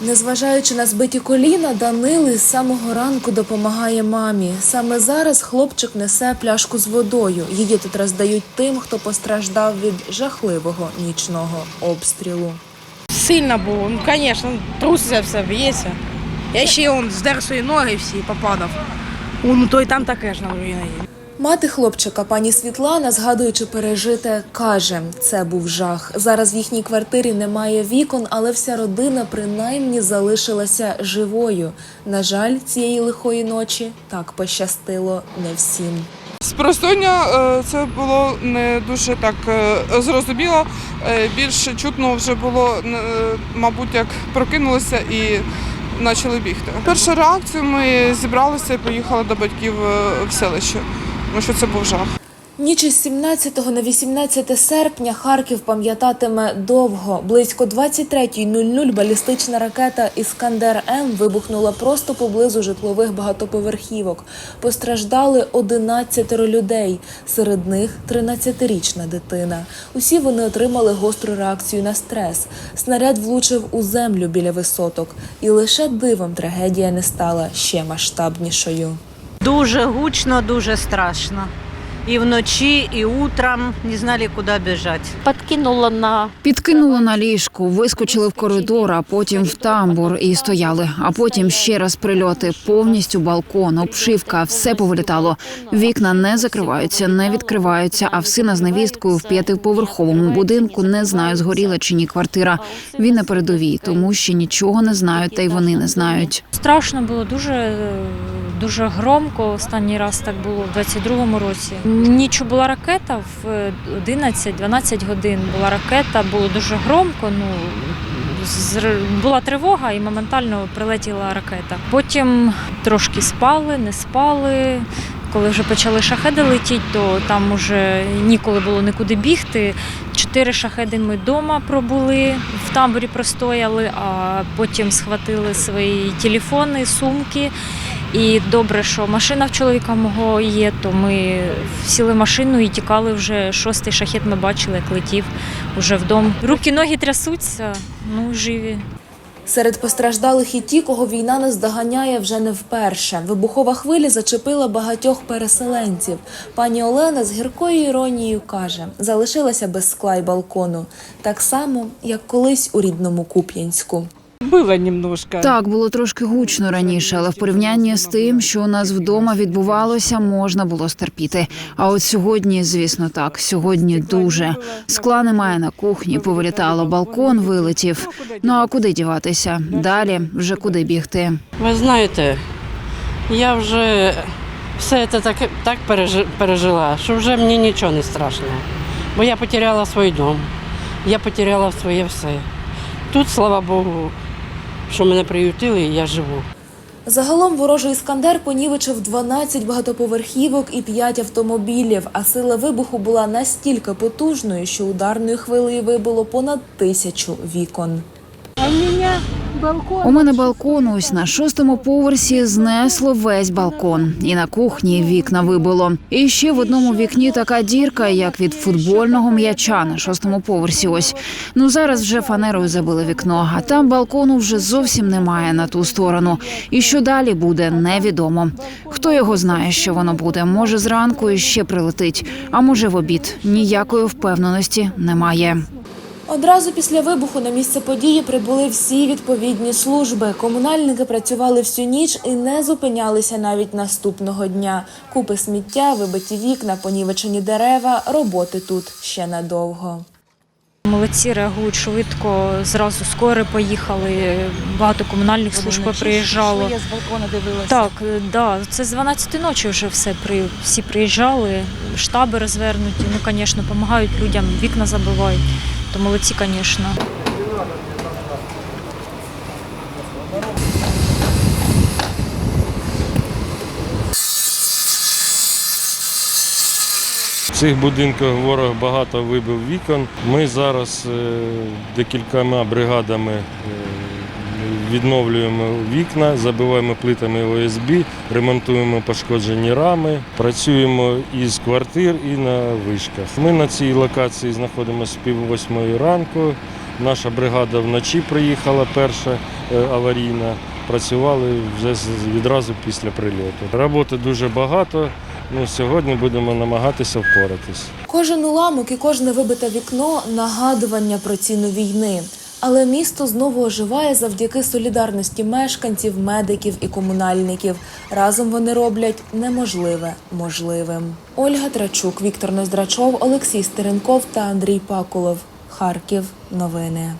Незважаючи на збиті коліна, Данили з самого ранку допомагає мамі. Саме зараз хлопчик несе пляшку з водою. Її тут роздають тим, хто постраждав від жахливого нічного обстрілу. Сильно було, ну, звісно, труситься все, б'ється. Я ще он здер свої ноги всі попадав. Ну, то й там таке ж на руїні. Мати хлопчика, пані Світлана, згадуючи пережите, каже: це був жах. Зараз в їхній квартирі немає вікон, але вся родина принаймні залишилася живою. На жаль, цієї лихої ночі так пощастило не всім. Спростання е, це було не дуже так е, зрозуміло. Е, Більше чутно вже було, мабуть, як прокинулися і почали бігти. Перша реакція ми зібралися і поїхали до батьків в селище, тому що це був жах. Ніч із 17 на 18 серпня Харків пам'ятатиме довго. Близько 23.00 балістична ракета Іскандер М вибухнула просто поблизу житлових багатоповерхівок. Постраждали 11 людей. Серед них 13-річна дитина. Усі вони отримали гостру реакцію на стрес. Снаряд влучив у землю біля висоток, і лише дивом трагедія не стала ще масштабнішою. Дуже гучно, дуже страшно. І вночі, і утром не знали, куди біжати. подкинула на Підкинули на ліжку, вискочили в коридор, а потім в тамбур і стояли. А потім ще раз прильоти, повністю балкон, обшивка, все повилітало. Вікна не закриваються, не відкриваються. А в сина з невісткою в п'ятиповерховому будинку не знаю, згоріла чи ні квартира. Він на передовій, тому ще нічого не знають, та й вони не знають. Страшно було дуже, е, дуже громко. Останній раз так було в 22-му році. Ніч була ракета в 11-12 годин. Була ракета, було дуже громко. Ну була тривога і моментально прилетіла ракета. Потім трошки спали, не спали. Коли вже почали шахеди летіти, то там уже ніколи було нікуди бігти. Чотири шахеди ми вдома пробули, в тамбурі простояли, а потім схватили свої телефони, сумки. І добре, що машина в чоловіка мого є, то ми сіли в машину і тікали вже шостий шахет. Ми бачили, як летів уже вдома. Руки, ноги трясуться, ну живі. Серед постраждалих і ті, кого війна наздоганяє вже не вперше. Вибухова хвиля зачепила багатьох переселенців. Пані Олена з гіркою іронією каже, залишилася без скла й балкону, так само, як колись у рідному Куп'янську. Было немножко. Так було трошки гучно раніше, але в порівнянні з тим, що у нас вдома відбувалося, можна було стерпіти. А от сьогодні, звісно, так сьогодні дуже скла немає на кухні. Повилітало, балкон вилетів. Ну а куди діватися? Далі вже куди бігти? Ви знаєте, я вже все це так, так пережила, що вже мені нічого не страшно. Бо я потеряла свій дом, я потеряла своє все. Тут, слава Богу, що мене приютили, і я живу. Загалом ворожий іскандер понівечив 12 багатоповерхівок і 5 автомобілів. А сила вибуху була настільки потужною, що ударною хвилею вибило понад тисячу вікон. У мене балкон ось на шостому поверсі знесло весь балкон, і на кухні вікна вибило. І ще в одному вікні така дірка, як від футбольного м'яча на шостому поверсі. Ось ну зараз вже фанерою забили вікно, а там балкону вже зовсім немає на ту сторону. І що далі буде, невідомо. Хто його знає, що воно буде? Може, зранку іще прилетить, а може в обід. Ніякої впевненості немає. Одразу після вибуху на місце події прибули всі відповідні служби. Комунальники працювали всю ніч і не зупинялися навіть наступного дня. Купи сміття, вибиті вікна, понівечені дерева. Роботи тут ще надовго. Молодці реагують швидко. Зразу скоро поїхали. Багато комунальних служб приїжджало. Я з балкона дивилася. Так, да, це з 12 ночі вже все при всі приїжджали, штаби розвернуті. Ну, звісно, допомагають людям, вікна забивають. То молодці, звісно. В цих будинках ворог багато вибив вікон. Ми зараз е, декількома бригадами е, відновлюємо вікна, забиваємо плитами ОСБ, ремонтуємо пошкоджені рами, працюємо із квартир і на вишках. Ми на цій локації знаходимося пів восьмої ранку. Наша бригада вночі приїхала перша е, аварійна. Працювали вже відразу після прильоту. Роботи дуже багато. Ну, сьогодні будемо намагатися впоратись. Кожен уламок і кожне вибите вікно нагадування про ціну війни. Але місто знову оживає завдяки солідарності мешканців, медиків і комунальників. Разом вони роблять неможливе можливим. Ольга Трачук, Віктор Ноздрачов, Олексій Стеренков та Андрій Пакулов. Харків. Новини.